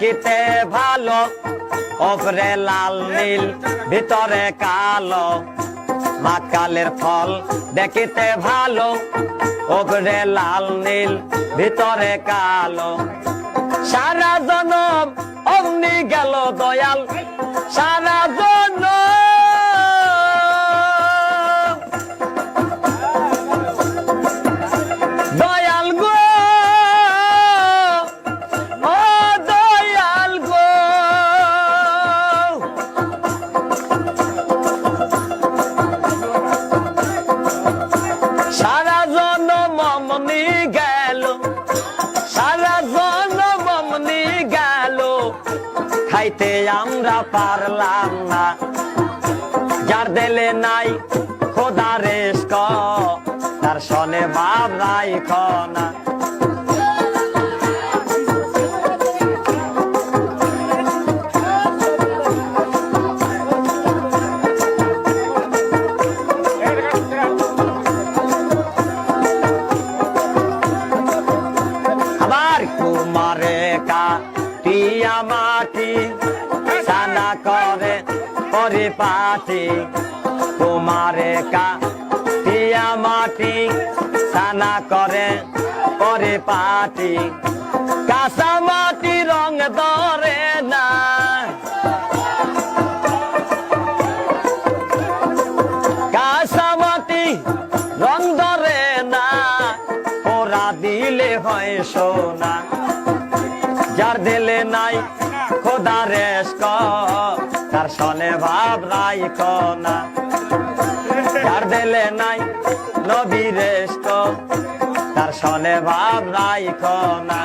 দেখিতে ভালো ওপরে লাল নীল, ভিতরে কালো। মাতকালের ফল দেখিতে ভালো ওপরে লাল নীল, ভিতরে কালো। সারা জনম অগ্নি গেল দয়াল, সারা পারলাম না। যার দেলে নাই খোদা রেস্ক তার সনে বাপ নাই খনা আবার কুমারে পরিপাটি কুমারে কা টিয়া মাটি সানা করে পরিপাটি কাঁচা মাটি রং ধরে না। কাঁচা মাটি রং ধরে না ওরা দিলে হয় সোনা। যার দিলে নাই, খোদা রেস্ক তার সনে ভাব নাই কনা। যার দিলে নাই নবীরেষ্ট তার সনে ভাব নাই না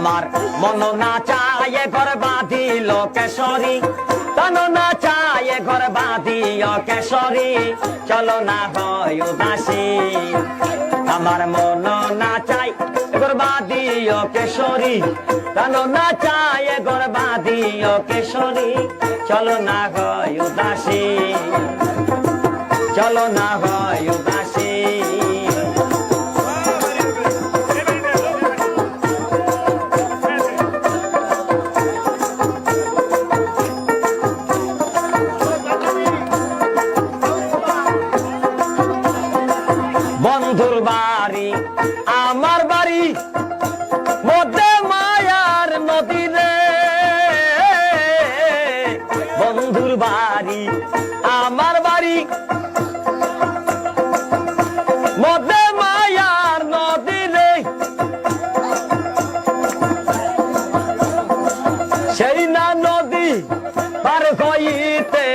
আমার। মন না চায় ঘর বাঁধিল কেশরী তন না চায় ঘর বাঁধিও কেশরী চলো না হয় উদাসী। আমার মন না চাই ঘর বাঁধিও কেশরী তন না চায় ঘর বাঁধিও কেশরী চলো না হয় উদাসী। চলো না হয় মধ্যে মায়ার নদী রে সেই না নদী পার হইতে।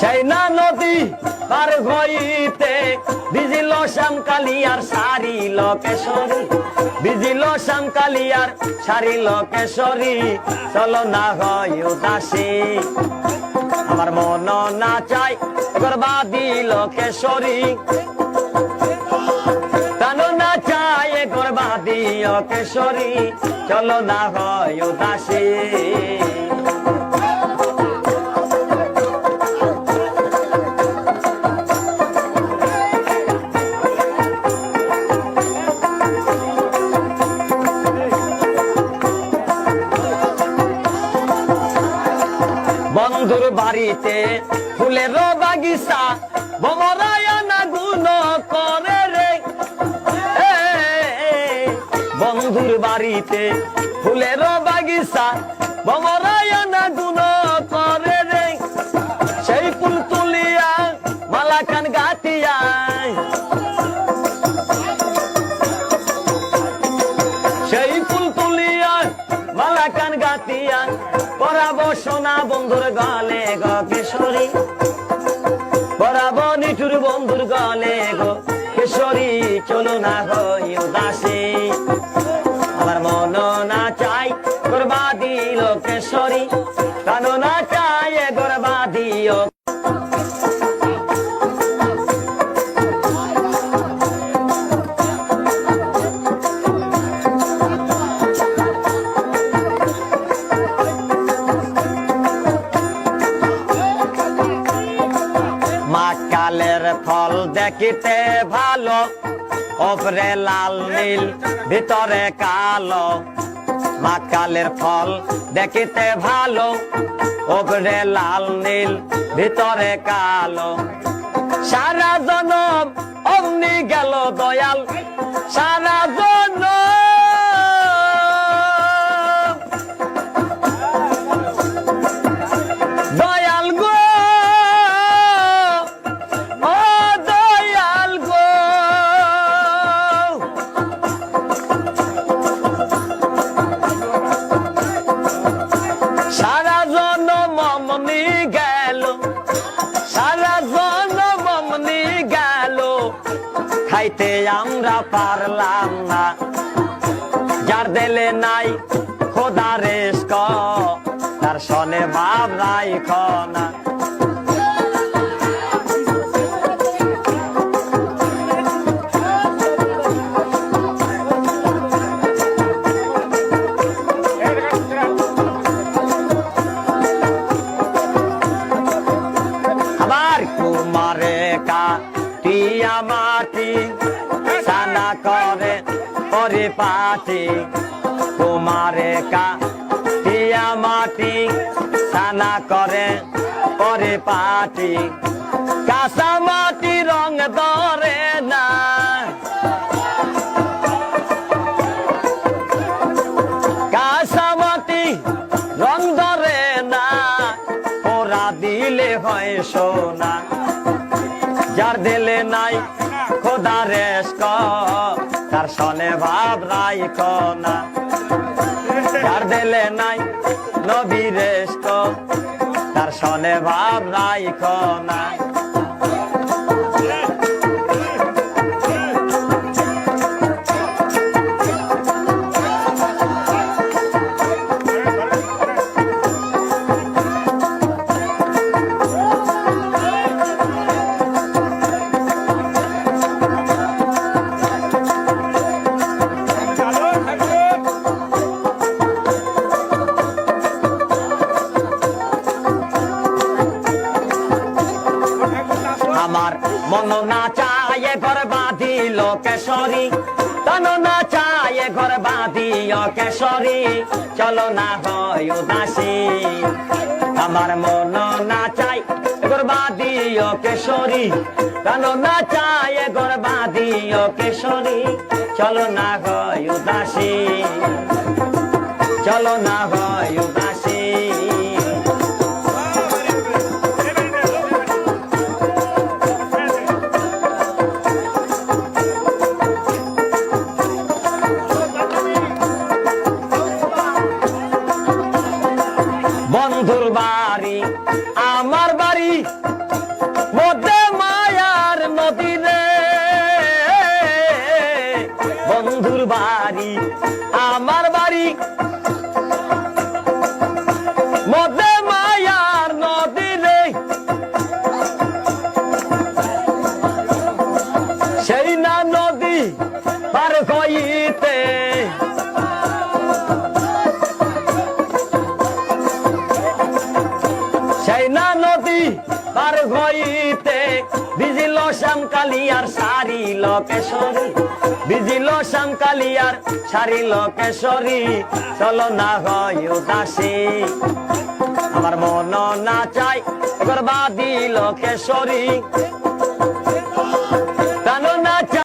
সেই না নদী পার হইতে বিজিল শ্যামকালিয়ার সারি লোকেশ্বরী। বিজিল শ্যামকালিয়ার সারি লোকেশ্বরী। চলো না হয় উদাসী। আমার মন না চাই না চাই গর্বাদি লোকেশ্বরী। চলো না হয় উদাসী। বাড়িতে ফুলের বাগিচা বমরায়না গুণ করে রে। বন্ধুর বাড়িতে ফুলের বাগিচা বমরায়না বন্ধুর গালে গ কিশোরী দেখিতে ভালো, ওপরে লাল নীল, ভিতরে কালো। মাকালের ফল দেখিতে ভালো, ওপরে লাল নীল, ভিতরে কালো। সারা জনম অমনি গেল দয়াল, সারা জনম মমনি গেল, সারা জনম মমনি গেল, খাইতে আমরা পারলাম না। যার দেলে নাই খোদা রেস্ক, তার সনে ভাব নাই সানা করে পরিপাটি কুমারে কা টিয়া মাটি। সানা করে পরিপাটি, কাঁচা মাটি রং ধরে না। কাঁচা মাটি রং ধরে না ওরা দিলে হয় সোনা। যার দিলে নাই খোদা রেস তার সনে ভাব নাই না। তার দেলে নাই নবী রেস তার সনে ভাব নাই না। না চায় ঘর বাঁধিল কেশরী। তন না চায় ঘর বাঁধিও কেশরী। চলো না হয় উদাসী। আমার মন না ঘর বাঁধিও কেশরী। তন না ঘর চলো না হয় উদাসী। চলো না হয় উদাসী। বন্ধুর বাড়ি আমার বাড়ি মধ্যে মায়ার নদী রে বন্ধুর বাড়ি বিজিল শ্যামকালিয়ার সারি লকেশ্বরী। বিজিল শ্যামকালিয়ার সারি লকেশ্বরী। চলো না হয় উদাসী। আমার মন না চাই গর্বাদি লোকেশ্বরী।